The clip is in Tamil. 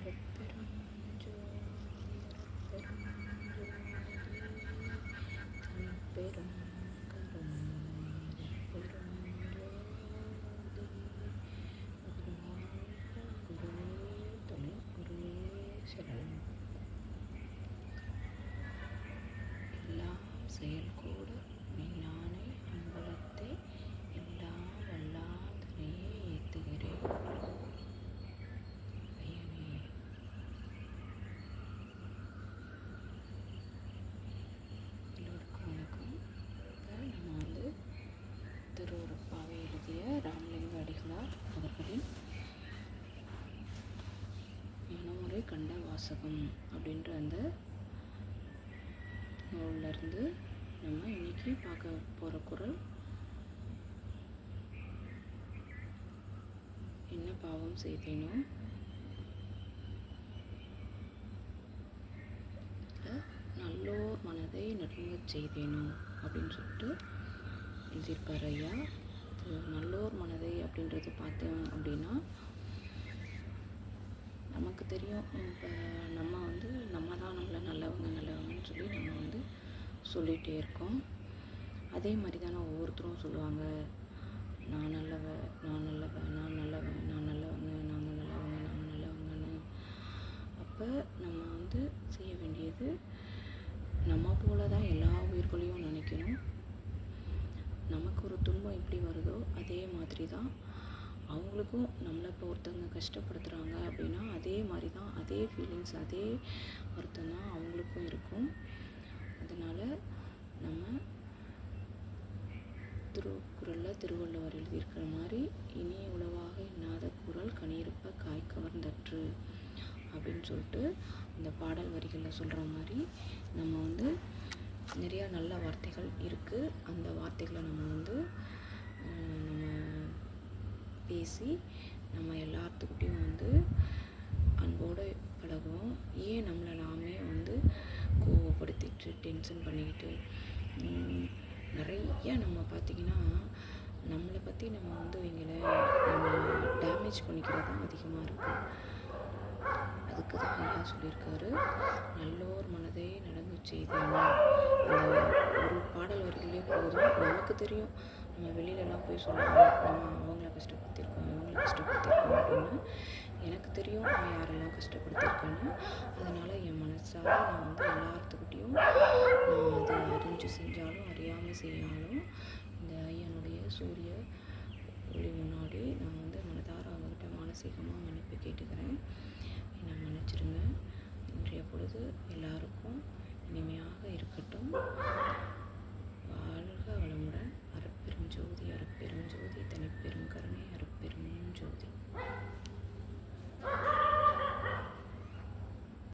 அருட்பெரும் ஜோதி வாசகம் அப்படின்ற அந்த நூல்லேருந்து நம்ம இன்னைக்கு பார்க்க போகிற குரல் என்ன பாவம் செய்தேனோ? நல்லோர் மனதை நடுங்கச் செய்தேனோ? அப்படின்னு சொல்லிட்டு எழுதியிருப்பார் ஐயா. நல்லோர் மனதை அப்படின்றது பார்த்தோம் அப்படின்னா நமக்கு தெரியும். இப்போ நம்ம வந்து நம்ம தான் நம்மளை நல்லவங்க நல்லவங்கன்னு சொல்லி நம்ம வந்து சொல்லிகிட்டே இருக்கோம். அதே மாதிரி தானே ஒவ்வொருத்தரும் சொல்லுவாங்க நான் நல்லவ நான் நல்லவ நான் நல்லவன் நான் நல்லவங்க நாங்கள் நல்லவங்க நாங்கள் நல்லவங்கன்னு. அப்போ நம்ம வந்து செய்ய வேண்டியது நம்ம போல தான் எல்லா உயிர்களையும் நினைக்கணும். நமக்கு ஒரு துன்பம் எப்படி வருதோ அதே மாதிரி தான் அவங்களுக்கும் நம்மளை இப்போ ஒருத்தவங்க கஷ்டப்படுத்துகிறாங்க அப்படின்னா அதே மாதிரி தான் அதே ஃபீலிங்ஸ் அதே வருத்தம் தான் அவங்களுக்கும் இருக்கும். அதனால் நம்ம திருக்குறளில் திருவள்ளுவர் எழுதியிருக்கிற மாதிரி இனிய உளவாக எண்ணாத குரல் கனியிருப்ப காய் கவர்ந்தற்று அப்படின்னு சொல்லிட்டு அந்த பாடல் வரிகளில் சொல்கிற மாதிரி நம்ம வந்து நிறையா நல்ல வார்த்தைகள் இருக்குது அந்த வார்த்தைகளை நம்ம வந்து அஹ், நம்ம பேசி நம்ம எல்லாத்துக்கிட்டையும் வந்து அன்போடு பழகுவோம். ஏன் நம்மளை நாமே வந்து கோவப்படுத்திட்டு டென்ஷன் பண்ணிக்கிட்டு உம், நிறைய நம்ம பார்த்திங்கன்னா நம்மளை பற்றி நம்ம வந்து இவங்களை நம்ம டேமேஜ் பண்ணிக்கிறது தான் அதிகமாக இருக்குது அதுக்கு தான் ஐயா சொல்லியிருக்காரு. நல்லோர் மனதை நடந்து செய்தேன் அந்த ஒரு பாடல் வரிகளே போதும். நமக்கு தெரியும். நம்ம வெளியிலலாம் போய் சொல்லுவோம் நம்ம அவங்கள கஷ்டப்படுத்தியிருக்கோம் இவங்கள கஷ்டப்படுத்தியிருக்கோம் அப்படின்னு. எனக்கு தெரியும் நான் யாரெல்லாம் கஷ்டப்படுத்தியிருக்கேன்னு. அதனால் என் மனசால் நான் வந்து எல்லாத்துக்கிட்டேயும் நான் அது அறிஞ்சு செஞ்சாலும் அறியாமல் செய்யாலும் இந்த ஐயனுடைய சூரிய ஒளி முன்னாடி நான் வந்து மனதார அவங்ககிட்ட மானசீகமாக மன்னிப்பு கேட்டுக்கிறேன். என்னை மன்னிச்சிடுங்க இன்றைய பொழுது எல்லாருக்கும் இனிமையாக இருக்கட்டும்.